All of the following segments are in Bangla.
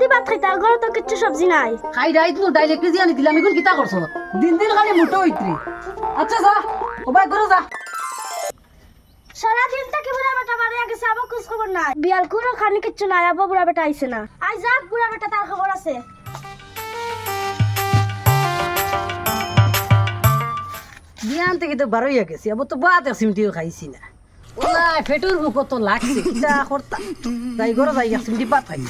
দি ভাত খাইতা ঘরে তো কিচ্ছু সবজি নাই। খাই নো ডাইল এক কেজি আনি দিলাম এখন কিতা করছ দিন দিন খালি মোটো হইত্রি আচ্ছা যা ও ভাই করে যা। সারা দিন থেকে বুড়া বেটা বাড়ি আগে সাবো খোঁজ খবর নাই। বিয়াল কোনো খানি কিচ্ছু নাই আব্বা বুড়া বেটা আইছে না। আই যাক বুড়া বেটা তার খবর আছে। বিয়ান থেকে তো বারোইয়া গেছি আবার তো বাত সিমটিও খাইছি না। ওলা ফেটুর মুখ তো লাগছে। কিতা করতা যাই ঘরে যাই সিমটি পাত খাই।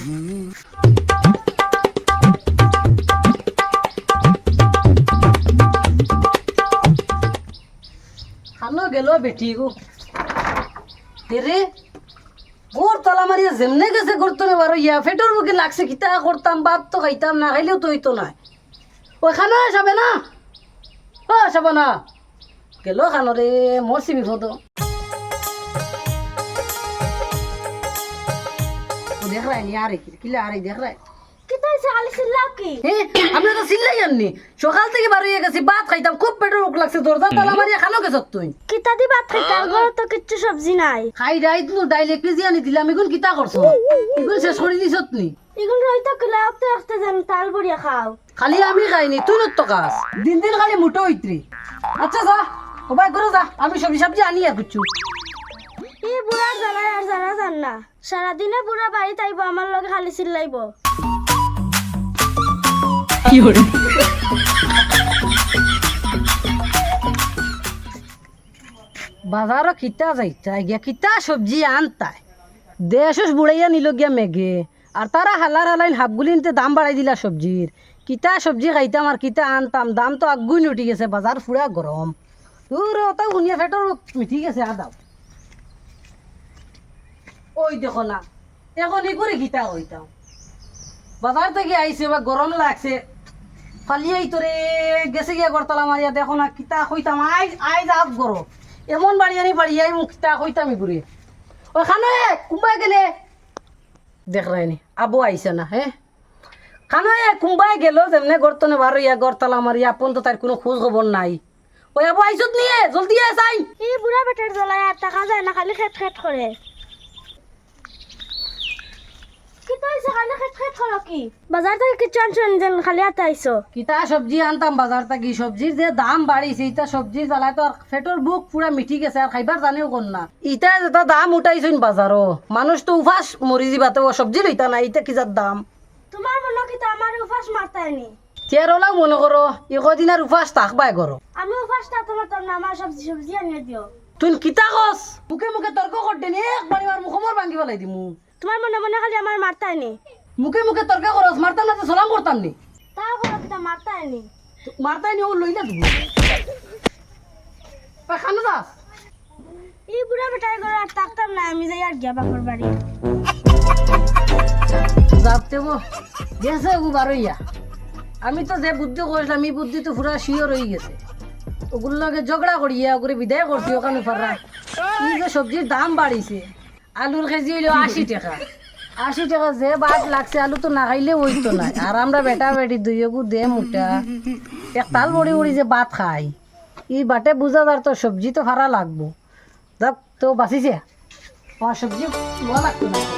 খানো গেল, বেটি গো। রে গোর তলা মারিয়া যেমনে গেছে করতো না বারো ইয়া ফেটুর মুখে লাগছে, কিতা করতাম বাপ তো খাইতাম, না খাইলেও তো হইতো না ওখানে যাবে না? ও যাব না। গেল খানরে মরছি বিপদ দেখ রায় নি আরে কি কিলা আরে দেখ রায় কি তাইছে খালি চিল্লাও কি? আমরা তো চিল্লাই আননি। সকাল থেকে বার হয়ে গেছি ভাত খাইতাম খুব পেটের রোগ লাগছে দরজা তালা মারিয়া খানো গেছ তুই। কিতা দি ভাত খাইতা ঘরে তো কিচ্ছু সবজি নাই। খাই রাই তুই ডাইল এক কেজি আনি দিলাম কিতা করছ? এখন শেষ করে দিছ নি। এগুলো রইতো কিলা অক্তে অক্তে যেন তাল বড়িয়া খাও। খালি আমি খাইনি তুই নত কাজ। দিন দিন খালি মুটো হইত্রি। আচ্ছা যা করে যা আমি সবজি সবজি আনি আর কিছু এই বুড়ার জ্বালায় আর জানা জান। না সারাদিনে বুড়া বাড়িতে আইব আমার লগে খালি চিল্লাইব। বাজারও কিতা যাইতা গিয়া কিতা সবজি আনতাই দেশ বুড়াইয়া নিল গিয়া মেঘে আর তারা হালার হালাইন হাফগুলিনতে দাম বাড়াই দিলা সবজির কিতা সবজি খাইতাম আর কিতা আনতাম দাম তো আগুন উঠি গেছে বাজার ফুরা গরম তোর ওটা শুনিয়া ফেটর মিঠি গেছে আদাও। ওই দেখো না এখন ই করে কিতা হইতাম। বাজার থেকে আইছে বা গরম লাগছে। ফালি এই তোরে গেছে গিয়া করতালা মারিয়া দেখো না, কিতা হইতাম আইজ আইজ আপ গরম। এমন বাড়ি আনি বাড়ি আই মুখ কিতা হইতাম ঘুরে ওখানে কুম্বাই গেলে? দেখ রাইনি আবু আইছে না, হে? খানো এ কুম্বাই গেল যেমনে গর্তনে বারো ইয়া গরতালা মারিয়া আপন তো তার কোনো খোঁজ খবর নাই। ওই আবু আইসত নিয়ে জলদি আয় চাই। এই বুড়া বেটার জ্বালায় আর টাকা যায় না, খালি খেট খেট করে কি তাইছে খালি খেট খেট করো কি? বাজার থেকে কিচ্ছু আনছো না যেন খালি হাতে আইছো? কিতা সবজি আনতাম বাজার থাকি সবজির যে দাম বাড়িছে ইটা সবজি জ্বালাই তো আর বুক পুরা মিঠি গেছে আর খাইবার জানেও কোন না। ইটা যেটা দাম উঠাইছইন বাজারও মানুষ তো উফাস মরি যাবাতে ও সবজি লইতা না ইটা কিজার দাম? তোমার মনে কি তো আমার উপাস মারতায়নি চেয়ারওয়ালাও মনে করো ই আর উফাস থাকবাই করো আমি উপাসটা তোমার তোর না আমার সবজি সবজি আনিয়ে দিও তুই কিতা কস মুখে মুখে তর্ক করতে নি একবার মুখমর ভাঙ্গি পেলাই দিমু। তোমার মনে মনে খালি আমার মারতায়নি মুখে মুখে তর্ক করস মারতাম না তো সালাম করতাম নি। তা বলো কি তা মারতায়নি মারতাই নি ও লইলা তুমি। খানো দাস এই বুড়া বেটার ঘরে আর থাকতাম না আমি যাই আর গিয়া বাপর বাড়ি। যাতে গো গেছে গো বারইয়া। আমি তো যে বুদ্ধি করছিলাম এই বুদ্ধি তো পুরা শিওর হয়ে গেছে। ওগুলোর লগে ঝগড়া করিয়া ওগুলো বিদায় করছি ওখানে ফারা। এই যে সবজির দাম বাড়িছে আলুর কেজি হইল আশি টাকা। আশি টাকা যে বাদ লাগছে, আলু তো না খাইলে ওই তো নাই আর আমরা বেটা বেটি দুইগু দে মুটা। এক তাল বড়ি বড়ি যে ভাত খাই। ই বাটে বুঝা যার তো সবজি তো ভাড়া লাগবো। দেখ তো বাঁচিছে। আমার সবজি ভালো লাগতো না।